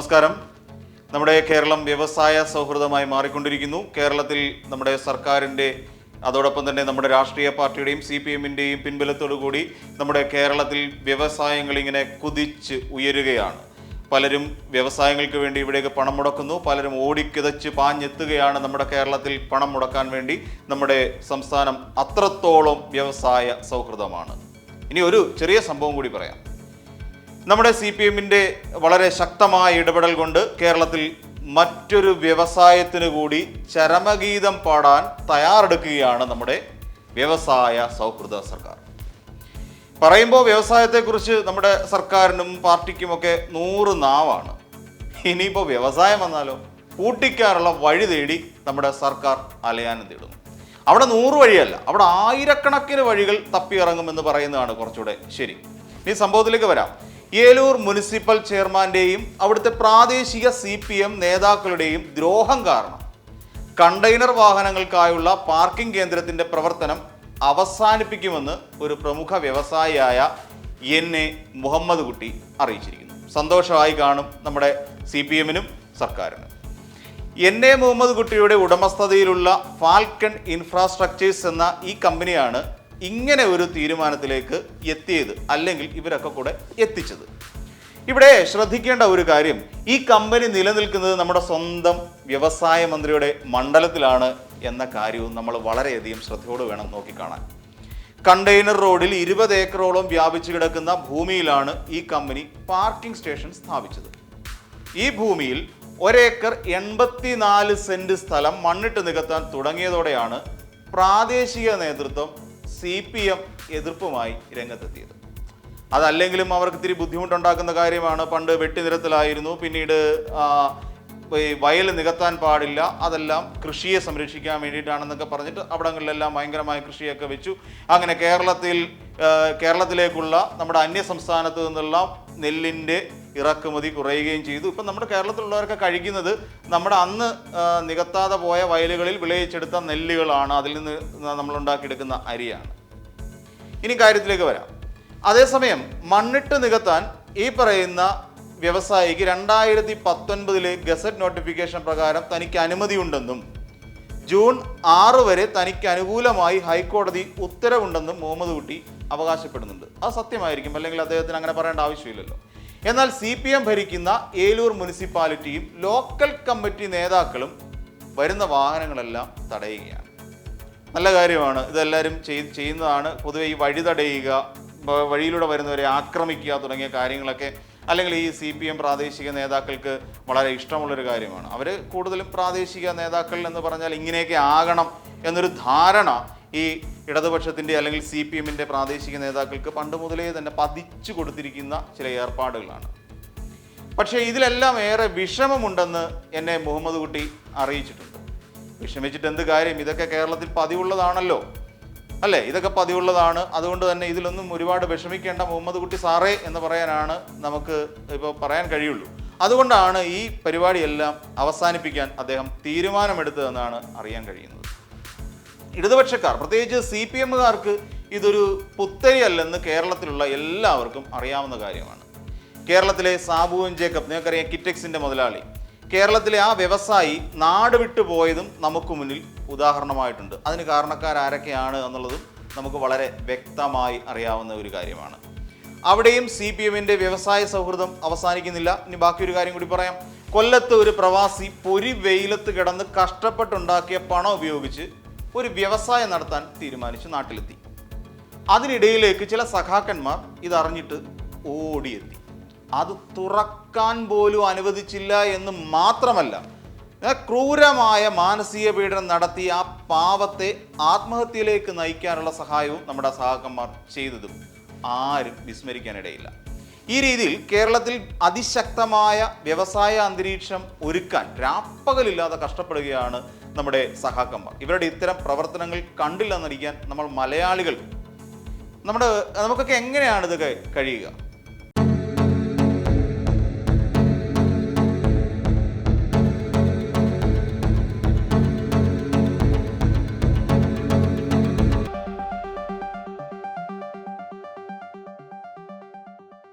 നമസ്കാരം. നമ്മുടെ കേരളം വ്യവസായ സൗഹൃദമായി മാറിക്കൊണ്ടിരിക്കുന്നു. കേരളത്തിൽ നമ്മുടെ സർക്കാരിന്റെ അതോടൊപ്പം തന്നെ നമ്മുടെ രാഷ്ട്രീയ പാർട്ടിയുടെയും സി പി എമ്മിന്റെയും പിൻബലത്തോടു കൂടി നമ്മുടെ കേരളത്തിൽ വ്യവസായങ്ങൾ ഇങ്ങനെ കുതിച്ച് ഉയരുകയാണ്. പലരും വ്യവസായങ്ങൾക്ക് വേണ്ടി ഇവിടേക്ക് പണം മുടക്കുന്നു. പലരും ഓടിക്കിതച്ച് പാഞ്ഞെത്തുകയാണ് നമ്മുടെ കേരളത്തിൽ പണം മുടക്കാൻ വേണ്ടി നമ്മുടെ സംസ്ഥാനം അത്രത്തോളം വ്യവസായ സൗഹൃദമാണ്. ഇനി ഒരു ചെറിയ സംഭവം കൂടി പറയാം. നമ്മുടെ സി പി എമ്മിന്റെ വളരെ ശക്തമായ ഇടപെടൽ കൊണ്ട് കേരളത്തിൽ മറ്റൊരു വ്യവസായത്തിന് കൂടി ചരമഗീതം പാടാൻ തയ്യാറെടുക്കുകയാണ് നമ്മുടെ വ്യവസായ സൗഹൃദ സർക്കാർ. പറയുമ്പോൾ വ്യവസായത്തെക്കുറിച്ച് നമ്മുടെ സർക്കാരിനും പാർട്ടിക്കുമൊക്കെ നൂറ് നാവാണ്. ഇനിയിപ്പോൾ വ്യവസായം വന്നാലോ കൂട്ടിക്കാനുള്ള വഴി തേടി നമ്മുടെ സർക്കാർ അലയാനം തേടുന്നു. അവിടെ നൂറ് വഴിയല്ല അവിടെ ആയിരക്കണക്കിന് വഴികൾ തപ്പിയിറങ്ങുമെന്ന് പറയുന്നതാണ് കുറച്ചുകൂടെ ശരി. ഈ സംഭവത്തിലേക്ക് വരാം. ഏലൂർ മുനിസിപ്പൽ ചെയർമാന്റെയും അവിടുത്തെ പ്രാദേശിക സി പി എം നേതാക്കളുടെയും ദ്രോഹം കാരണം കണ്ടെയ്നർ വാഹനങ്ങൾക്കായുള്ള പാർക്കിംഗ് കേന്ദ്രത്തിന്റെ പ്രവർത്തനം അവസാനിപ്പിക്കുമെന്ന് ഒരു പ്രമുഖ വ്യവസായിയായ എൻ എ മുഹമ്മദ് കുട്ടി അറിയിച്ചിരിക്കുന്നു. സന്തോഷമായി കാണും നമ്മുടെ സി പി എമ്മിനും സർക്കാരിനും. എൻ എ മുഹമ്മദ് കുട്ടിയുടെ ഉടമസ്ഥതയിലുള്ള ഫാൽക്കൺ ഇൻഫ്രാസ്ട്രക്ചേഴ്സ് എന്ന ഈ കമ്പനിയാണ് ഇങ്ങനെ ഒരു തീരുമാനത്തിലേക്ക് എത്തിയത് അല്ലെങ്കിൽ ഇവരൊക്കെ കൂടെ എത്തിച്ചത്. ഇവിടെ ശ്രദ്ധിക്കേണ്ട ഒരു കാര്യം ഈ കമ്പനി നിലനിൽക്കുന്നത് നമ്മുടെ സ്വന്തം വ്യവസായ മന്ത്രിയുടെ മണ്ഡലത്തിലാണ് എന്ന കാര്യവും നമ്മൾ വളരെയധികം ശ്രദ്ധയോട് വേണം നോക്കിക്കാണാൻ. കണ്ടെയ്നർ റോഡിൽ ഇരുപത് ഏക്കറോളം വ്യാപിച്ചു കിടക്കുന്ന ഭൂമിയിലാണ് ഈ കമ്പനി പാർക്കിംഗ് സ്റ്റേഷൻ സ്ഥാപിച്ചത്. ഈ ഭൂമിയിൽ ഒരേക്കർ എൺപത്തിനാല് സെന്റ് സ്ഥലം മണ്ണിട്ട് നികത്താൻ തുടങ്ങിയതോടെയാണ് പ്രാദേശിക നേതൃത്വം സി പി എം എതിർപ്പുമായി രംഗത്തെത്തിയത്. അതല്ലെങ്കിലും അവർക്ക് ഇത്തിരി ബുദ്ധിമുട്ടുണ്ടാക്കുന്ന കാര്യമാണ്. പണ്ട് വെട്ടിനിരത്തിലായിരുന്നു പിന്നീട് ഈ വയൽ നികത്താൻ പാടില്ല. അതെല്ലാം കൃഷിയെ സംരക്ഷിക്കാൻ വേണ്ടിയിട്ടാണെന്നൊക്കെ പറഞ്ഞിട്ട് അവിടങ്ങളിലെല്ലാം ഭയങ്കരമായ കൃഷിയൊക്കെ വെച്ചു. അങ്ങനെ കേരളത്തിൽ കേരളത്തിലേക്കുള്ള നമ്മുടെ അന്യ സംസ്ഥാനത്ത് നിന്നുള്ള നെല്ലിന്റെ ഇറക്കുമതി കുറയുകയും ചെയ്തു. ഇപ്പം നമ്മുടെ കേരളത്തിലുള്ളവരൊക്കെ കഴിക്കുന്നത് നമ്മുടെ അന്ന് നികത്താതെ പോയ വയലുകളിൽ വിളയിച്ചെടുത്ത നെല്ലുകളാണ്. അതിൽ നിന്ന് നമ്മൾ ഉണ്ടാക്കിയെടുക്കുന്ന അരിയാണ്. ഇനി കാര്യത്തിലേക്ക് വരാം. അതേസമയം മണ്ണിട്ട് നികത്താൻ ഈ പറയുന്ന വ്യവസായിക്ക് രണ്ടായിരത്തി പത്തൊൻപതിലെ ഗസറ്റ് നോട്ടിഫിക്കേഷൻ പ്രകാരം തനിക്ക് അനുമതിയുണ്ടെന്നും ജൂൺ ആറ് വരെ തനിക്ക് അനുകൂലമായി ഹൈക്കോടതി ഉത്തരവുണ്ടെന്നും മുഹമ്മദ് കുട്ടി അവകാശപ്പെടുന്നുണ്ട്. അത് സത്യമായിരിക്കും. അല്ലെങ്കിൽ അദ്ദേഹത്തിന് അങ്ങനെ പറയേണ്ട ആവശ്യമില്ലല്ലോ. എന്നാൽ സി പി എം ഭരിക്കുന്ന ഏലൂർ മുനിസിപ്പാലിറ്റിയും ലോക്കൽ കമ്മിറ്റി നേതാക്കളും വരുന്ന വാഹനങ്ങളെല്ലാം തടയുകയാണ്. നല്ല കാര്യമാണ്. ഇതെല്ലാവരും ചെയ് ചെയ്യുന്നതാണ്. പൊതുവെ ഈ വഴി തടയുക വഴിയിലൂടെ വരുന്നവരെ ആക്രമിക്കുക തുടങ്ങിയ കാര്യങ്ങളൊക്കെ അല്ലെങ്കിൽ ഈ സി പി എം പ്രാദേശിക നേതാക്കൾക്ക് വളരെ ഇഷ്ടമുള്ളൊരു കാര്യമാണ്. അവർ കൂടുതലും പ്രാദേശിക നേതാക്കൾ എന്ന് പറഞ്ഞാൽ ഇങ്ങനെയൊക്കെ ആകണം എന്നൊരു ധാരണ ഈ ഇടതുപക്ഷത്തിന്റെ അല്ലെങ്കിൽ സി പി എമ്മിന്റെ പ്രാദേശിക നേതാക്കൾക്ക് പണ്ട് മുതലേ തന്നെ പതിച്ചു കൊടുത്തിരിക്കുന്ന ചില ഏർപ്പാടുകളാണ്. പക്ഷേ ഇതിലെല്ലാം ഏറെ വിഷമമുണ്ടെന്ന് എന്നെ മുഹമ്മദ് കുട്ടി അറിയിച്ചിട്ടുണ്ട്. വിഷമിച്ചിട്ട് എന്ത് കാര്യം? ഇതൊക്കെ കേരളത്തിൽ പതിവുള്ളതാണല്ലോ. അല്ലേ? ഇതൊക്കെ പതിവുള്ളതാണ്. അതുകൊണ്ട് തന്നെ ഇതിലൊന്നും ഒരുപാട് വിഷമിക്കേണ്ട മുഹമ്മദ് കുട്ടി സാറേ എന്ന് പറയാനാണ് നമുക്ക് ഇപ്പോൾ പറയാൻ കഴിയുള്ളൂ. അതുകൊണ്ടാണ് ഈ പരിപാടിയെല്ലാം അവസാനിപ്പിക്കാൻ അദ്ദേഹം തീരുമാനമെടുത്തതെന്നാണ് അറിയാൻ കഴിയുന്നത്. ഇടതുപക്ഷക്കാർ പ്രത്യേകിച്ച് സി പി എമ്മുകാർക്ക് ഇതൊരു പുത്തരിയല്ലെന്ന് കേരളത്തിലുള്ള എല്ലാവർക്കും അറിയാവുന്ന കാര്യമാണ്. കേരളത്തിലെ സാബുവൻ ജേക്കബ് നിങ്ങൾക്കറിയാം കിറ്റക്സിന്റെ മുതലാളി. കേരളത്തിലെ ആ വ്യവസായി നാട് വിട്ടു പോയതും നമുക്ക് മുന്നിൽ ഉദാഹരണമായിട്ടുണ്ട്. അതിന് കാരണക്കാർ ആരൊക്കെയാണ് എന്നുള്ളതും നമുക്ക് വളരെ വ്യക്തമായി അറിയാവുന്ന ഒരു കാര്യമാണ്. അവിടെയും സി പി എമ്മിന്റെ വ്യവസായ സൗഹൃദം അവസാനിക്കുന്നില്ല. ഇനി ബാക്കിയൊരു കാര്യം കൂടി പറയാം. കൊല്ലത്ത് ഒരു പ്രവാസി പൊരി വെയിലത്ത് കിടന്ന് കഷ്ടപ്പെട്ടുണ്ടാക്കിയ പണം ഉപയോഗിച്ച് ഒരു വ്യവസായം നടത്താൻ തീരുമാനിച്ച് നാട്ടിലെത്തി. അതിനിടയിലേക്ക് ചില സഖാക്കന്മാർ ഇതറിഞ്ഞിട്ട് ഓടിയെത്തി. അത് തുറക്കാൻ പോലും അനുവദിച്ചില്ല എന്ന് മാത്രമല്ല ക്രൂരമായ മാനസിക പീഡനം നടത്തി ആ പാവത്തെ ആത്മഹത്യയിലേക്ക് നയിക്കാനുള്ള സഹായവും നമ്മുടെ സഹാക്കന്മാർ ചെയ്തതും ആരും വിസ്മരിക്കാനിടയില്ല. ഈ രീതിയിൽ കേരളത്തിൽ അതിശക്തമായ വ്യവസായ അന്തരീക്ഷം ഒരുക്കാൻ രാപ്പകലില്ലാതെ കഷ്ടപ്പെടുകയാണ് നമ്മുടെ സഹാക്കന്മാർ ഇവരുടെ ഇത്തരം പ്രവർത്തനങ്ങൾ കണ്ടില്ലെന്നറിയിക്കാൻ നമ്മൾ മലയാളികൾ നമ്മുടെ നമുക്കൊക്കെ എങ്ങനെയാണ് ഇത് കഴിയുക?